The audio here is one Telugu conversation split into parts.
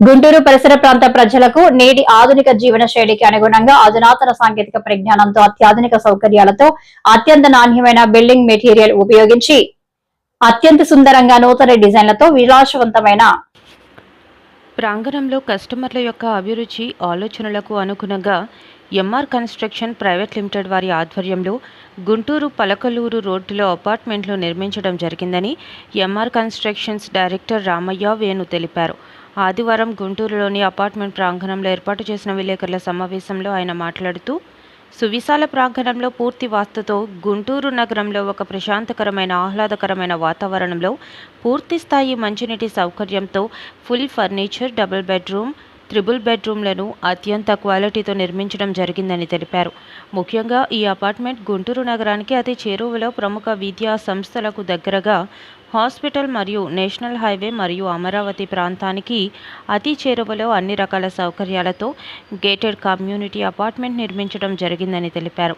గుంటూరు పరిసర ప్రాంత ప్రజలకు నేటి ఆధునిక జీవన శైలికి అనుగుణంగా అధునాతన సాంకేతిక పరిజ్ఞానంతో అత్యాధునిక సౌకర్యాలతో అత్యంత నాణ్యమైన బిల్డింగ్ మెటీరియల్ ఉపయోగించి అత్యంత సుందరంగా నూతన డిజైన్లతో విలాసవంతమైన ప్రాంగణంలో కస్టమర్ల యొక్క అభిరుచి ఆలోచనలకు అనుగుణంగా ఎంఆర్ కన్స్ట్రక్షన్ ప్రైవేట్ లిమిటెడ్ వారి ఆధ్వర్యంలో గుంటూరు పలకలూరు రోడ్డులో అపార్ట్మెంట్లు నిర్మించడం జరిగిందని MR constructions director Ramaiah Venu తెలిపారు. ఆదివారం గుంటూరులోని అపార్ట్మెంట్ ప్రాంగణంలో ఏర్పాటు చేసిన విలేకరుల సమావేశంలో ఆయన మాట్లాడుతూ సువిశాల ప్రాంగణంలో పూర్తి వాస్తుతో గుంటూరు నగరంలో ఒక ప్రశాంతకరమైన ఆహ్లాదకరమైన వాతావరణంలో పూర్తి స్థాయి మంచినీటి సౌకర్యంతో full furniture double bedroom triple బెడ్రూమ్లను అత్యంత క్వాలిటీతో నిర్మించడం జరిగిందని తెలిపారు. ముఖ్యంగా ఈ అపార్ట్మెంట్ గుంటూరు నగరానికి అతి చేరువలో ప్రముఖ విద్యా సంస్థలకు దగ్గరగా హాస్పిటల్ మరియు నేషనల్ హైవే మరియు అమరావతి ప్రాంతానికి అతి చేరువలో అన్ని రకాల సౌకర్యాలతో గేటెడ్ కమ్యూనిటీ అపార్ట్మెంట్ నిర్మించడం జరిగిందని తెలిపారు.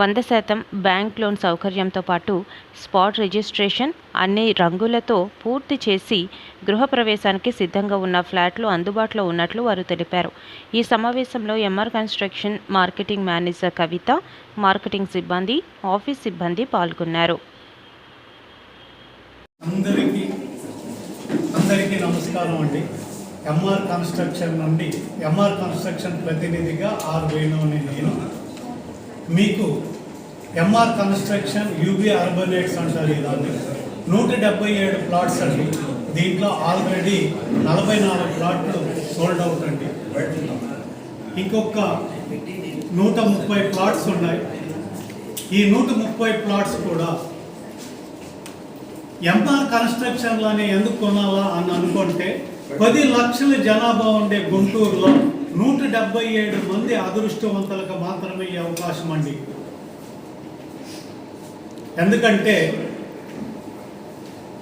వంద శాతం బ్యాంక్ లోన్ సౌకర్యంతో పాటు స్పాట్ రిజిస్ట్రేషన్ అన్ని రంగులతో పూర్తి చేసి గృహప్రవేశానికి సిద్ధంగా ఉన్న ఫ్లాట్లు అందుబాటులో ఉన్నట్లు వారు తెలిపారు. ఈ సమావేశంలో MR construction marketing manager Kavitha marketing సిబ్బంది ఆఫీస్ సిబ్బంది పాల్గొన్నారు. అందరికీ అందరికీ నమస్కారం అండి. ఎంఆర్ కన్స్ట్రక్షన్ నుండి ఎంఆర్ కన్స్ట్రక్షన్ ప్రతినిధిగా ఆర్ వేణు అనే నేను. మీకు ఎంఆర్ కన్స్ట్రక్షన్ యూబీ అర్బనేట్స్ అంటారు ఇదాన్ని నూట డెబ్బై ఏడు ప్లాట్స్ అండి. దీంట్లో ఆల్రెడీ నలభై నాలుగు ప్లాట్లు సోల్డ్ అవుట్ అండి. ఇంకొక నూట ముప్పై ప్లాట్స్ ఉన్నాయి. ఈ నూట ముప్పై ప్లాట్స్ కూడా ఎంఆర్ కన్స్ట్రక్షన్లోనే ఎందుకు కొనాలా అని అనుకుంటే పది లక్షల జనాభా ఉండే గుంటూరులో నూట డెబ్బై ఏడు మంది అదృష్టవంతులకు మాత్రమే ఈ అవకాశం అండి. ఎందుకంటే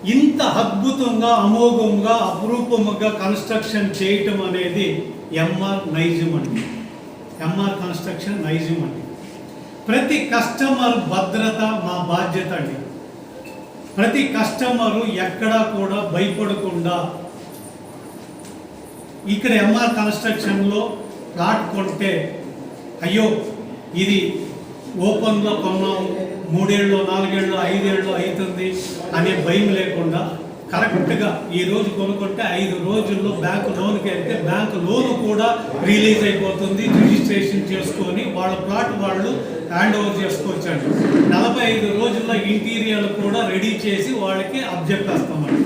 ఇంత అద్భుతంగా అమోఘంగా అపురూపముగా కన్స్ట్రక్షన్ చేయటం అనేది ఎంఆర్ నైజం అండి. ఎంఆర్ కన్స్ట్రక్షన్ నైజం అండి. ప్రతి కస్టమర్ భద్రత మా బాధ్యత అండి. ప్రతి కస్టమరు ఎక్కడా కూడా భయపడకుండా ఇక్కడ ఎంఆర్ కన్స్ట్రక్షన్లో ప్లాట్ కొంటే అయ్యో ఇది ఓపెన్లో కొన్నాం మూడేళ్ళు నాలుగేళ్ళు ఐదేళ్ళు అవుతుంది అనే భయం లేకుండా కరెక్ట్గా ఈ రోజు కొనుక్కుంటే ఐదు రోజుల్లో బ్యాంకు లోన్కి వెళ్తే బ్యాంకు లోన్ కూడా రిలీజ్ అయిపోతుంది. రిజిస్ట్రేషన్ చేసుకొని వాళ్ళ ప్లాట్ వాళ్ళు హ్యాండ్ ఓవర్ చేసుకోవచ్చండి. నలభై ఐదు రోజుల్లో ఇంటీరియర్ కూడా రెడీ చేసి వాళ్ళకి అబ్జెక్ట్ వేస్తామండి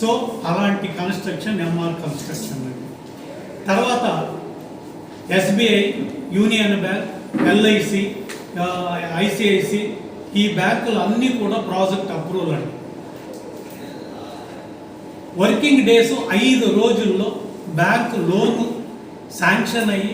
సో అలాంటి కన్స్ట్రక్షన్ ఎంఆర్ కన్స్ట్రక్షన్ అండి. తర్వాత SBI union bank LIC ICICI ఈ బ్యాంకులు అన్నీ కూడా ప్రాజెక్ట్ అప్రూవల్ అండి. వర్కింగ్ డేస్ ఐదు రోజుల్లో బ్యాంక్ లోన్ శాంక్షన్ అయ్యి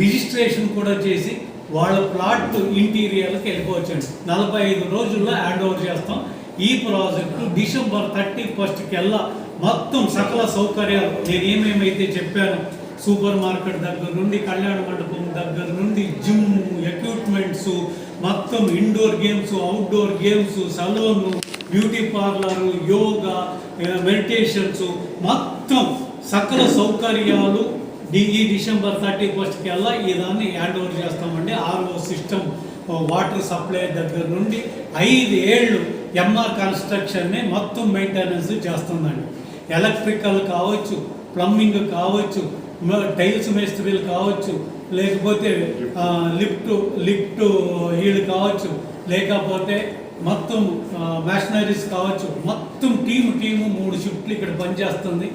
రిజిస్ట్రేషన్ కూడా చేసి వాళ్ళ ప్లాట్ ఇంటీరియర్కి వెళ్ళిపోవచ్చండి. నలభై ఐదు రోజుల్లో హ్యాండ్ ఓవర్ చేస్తాం. ఈ ప్రాజెక్టు డిసెంబర్ థర్టీ ఫస్ట్కి వెళ్ళా మొత్తం సకల సౌకర్యాలు నేను ఏమేమైతే చెప్పాను సూపర్ మార్కెట్ దగ్గర నుండి కళ్యాణ మండపం దగ్గర నుండి జిమ్ ఎక్విప్మెంట్స్ మొత్తం indoor games outdoor games salon beauty parlour yoga meditations మొత్తం సకల సౌకర్యాలు ఈ డిసెంబర్ థర్టీ ఫస్ట్ కల్లా ఈ దాన్ని హ్యాండ్ ఓవర్ చేస్తామండి. ఆర్ఓ సిస్టమ్ వాటర్ సప్లై దగ్గర నుండి ఐదు ఏళ్ళు ఎంఆర్ కన్స్ట్రక్షన్ని మొత్తం మెయింటెనెన్స్ చేస్తుందండి. ఎలక్ట్రికల్ కావచ్చు ప్లంబింగ్ కావచ్చు టైల్స్ మేస్త్రీలు కావచ్చు లేకపోతే లిఫ్ట్ లిఫ్ట్ వీళ్ళు కావచ్చు లేకపోతే మొత్తం మ్యాషనరీస్ కావచ్చు మొత్తం టీము టీము మూడు షిఫ్ట్లు ఇక్కడ పనిచేస్తుంది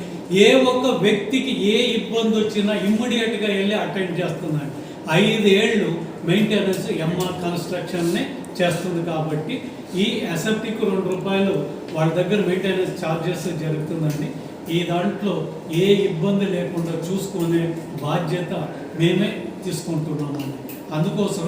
ఏ ఒక్క వ్యక్తికి ఏ ఇబ్బంది వచ్చినా ఇమ్మీడియట్గా వెళ్ళి అటెండ్ చేస్తుందండి ఐదు ఏళ్ళు మెయింటెనెన్స్ ఎంఆర్ కన్స్ట్రక్షన్ని చేస్తుంది కాబట్టి ఈ అసెప్టిక్ రెండు రూపాయలు వాళ్ళ దగ్గర మెయింటెనెన్స్ ఛార్జెస్ జరుగుతుందండి. ఈ దాంట్లో ఏ ఇబ్బంది లేకుండా చూసుకునే బాధ్యత మేమే తీసుకుంటున్నామండి. అందుకోసం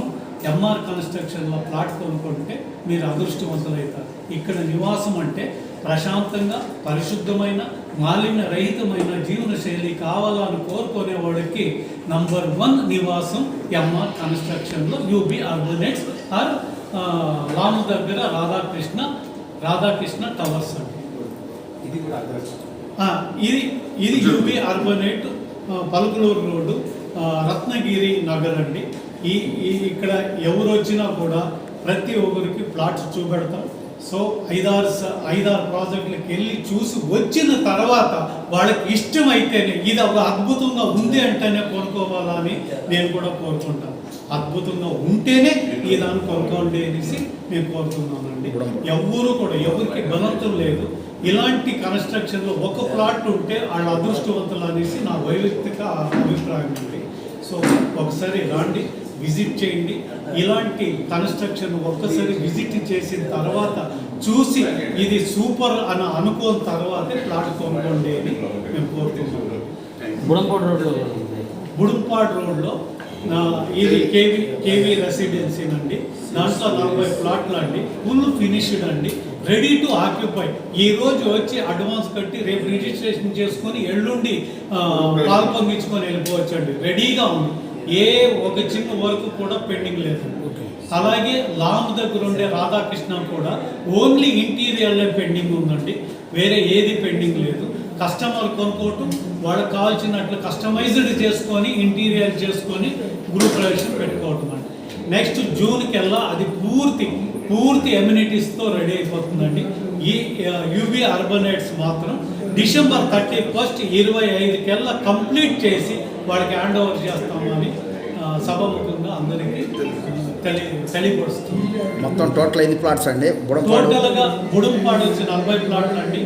ఎంఆర్ కన్స్ట్రక్షన్లో ప్లాట్ కొనుక్కుంటే మీరు అదృష్టవంతులవుతారు ఇక్కడ నివాసం అంటే ప్రశాంతంగా పరిశుద్ధమైన మాలిన్య రహితమైన జీవన శైలి కావాలని కోరుకునే వాళ్ళకి నంబర్ వన్ నివాసం ఎంఆర్ కన్స్ట్రక్షన్లో యూబీ అర్బనెట్స్ ఆర్ లాము దగ్గర రాధాకృష్ణ రాధాకృష్ణ టవర్స్ అండి. ఇది ఇది ఇది UB Urbanet Palukuluru road Ratnagiri Nagar అండి. ఈ ఇక్కడ ఎవరు వచ్చినా కూడా ప్రతి ఒక్కరికి ప్లాట్స్ చూపెడతాం. సో ఐదారు స- ఐదారు ప్రాజెక్టులకు వెళ్ళి చూసి వచ్చిన తర్వాత వాళ్ళకి ఇష్టమైతేనే ఇది ఒక అద్భుతంగా ఉంది అంటేనే కొనుక్కోవాలని నేను కూడా కోరుకుంటాను అద్భుతంగా ఉంటేనే ఈ దాన్ని కొనుక్కోండి అనేసి నేను కోరుతున్నానండి ఎవరు కూడా ఎవరికి బలత్వం లేదు. ఇలాంటి కన్స్ట్రక్షన్లో ఒక ప్లాట్ ఉంటే వాళ్ళ అదృష్టవంతులు అనేసి నా వైయక్తిక అభిప్రాయం అండి. సో ఒకసారి రాండి. విజిట్ చేయండి. ఇలాంటి కన్స్ట్రక్షన్ ఒక్కసారి విజిట్ చేసిన తర్వాత చూసి ఇది సూపర్ అని అనుకోని తర్వాతే ప్లాట్ కొనుక్కోండి అని మేము రోడ్లో ఉంది. బుడుంపాడ్ రోడ్లో ఇది కేవీ కేవీ రెసిడెన్సీ అండి. దాంట్లో నలభై ప్లాట్లు అండి. ఫుల్ ఫినిష్డ్ అండి. రెడీ టు ఆక్యుపై ఈ రోజు వచ్చి అడ్వాన్స్ కట్టి రేపు రిజిస్ట్రేషన్ చేసుకొని ఎల్లుండి పాలు పొంగించుకొని వెళ్ళిపోవచ్చు అండి రెడీగా ఉంది. ఏ ఒక చిన్న వర్క్ కూడా పెండింగ్ లేదు. అలాగే లాంగ్ దగ్గర ఉండే రాధాకృష్ణ కూడా ఓన్లీ ఇంటీరియర్లే పెండింగ్ ఉందండి. వేరే ఏది పెండింగ్ లేదు. కస్టమర్ కొనుక్కోవటం వాళ్ళకి కావాల్సినట్లు కస్టమైజ్డ్ చేసుకొని ఇంటీరియర్ చేసుకొని గృహ ప్రవేశం పెట్టుకోవటం అండి. నెక్స్ట్ జూన్కి వెళ్ళా అది పూర్తి పూర్తి ఎమ్యూనిటీస్తో రెడీ అయిపోతుందండి. ఈ యూబీ అర్బనైట్స్ మాత్రం డిసెంబర్ థర్టీ ఫస్ట్ ఇరవై ఐదుకెల్లా కంప్లీట్ చేసి వాళ్ళకి హ్యాండ్ ఓవర్ చేస్తామని సభాముఖంగా అందరికీ తెలి తెలియపరుస్తుంది మొత్తం టోటల్ ఎన్ని ప్లాట్స్ అండి? టోటల్గా బుడంపాడు వచ్చి నలభై ప్లాట్లు అండి.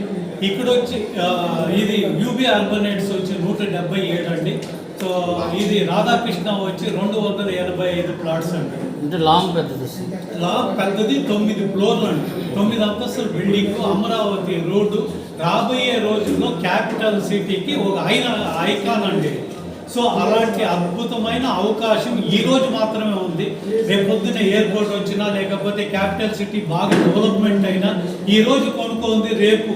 ఇక్కడ వచ్చి ఇది యూబీ అర్బనైట్స్ వచ్చి నూట డెబ్బై ఏడు అండి. సో ఇది రాధాకృష్ణ వచ్చి రెండు వందల ఎనభై ఐదు ప్లాట్స్ అండి అంటే లాంగ్ పెద్దది వస్తుంది లా పెద్దది తొమ్మిది ఫ్లోర్లు అండి తొమ్మిది అంతస్తుల బిల్డింగ్ అమరావతి రోడ్డు రాబోయే రోజుల్లో క్యాపిటల్ సిటీకి ఒక ఐన ఐకాన్ అండి. సో అలాంటి అద్భుతమైన అవకాశం ఈ రోజు మాత్రమే ఉంది. రేపు పొద్దున ఎయిర్పోర్ట్ వచ్చినా లేకపోతే క్యాపిటల్ సిటీ బాగా డెవలప్మెంట్ అయినా ఈ రోజు కొనుక్కుంది రేపు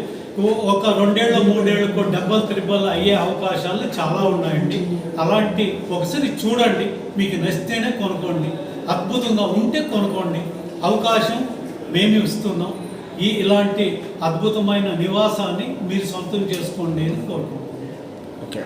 ఒక రెండేళ్ళు మూడేళ్ళకు డబ్బల్ త్రిబల్ అయ్యే అవకాశాలు చాలా ఉన్నాయండి. అలాంటి ఒకసారి చూడండి మీకు నచ్చితేనే కొనుక్కోండి. అద్భుతంగా ఉంటే కొనుక్కోండి. అవకాశం మేము ఇస్తున్నాం. ఈ ఇలాంటి అద్భుతమైన నివాసాన్ని మీరు సొంతం చేసుకోండి అని కోరుకుంటున్నాం. ఓకే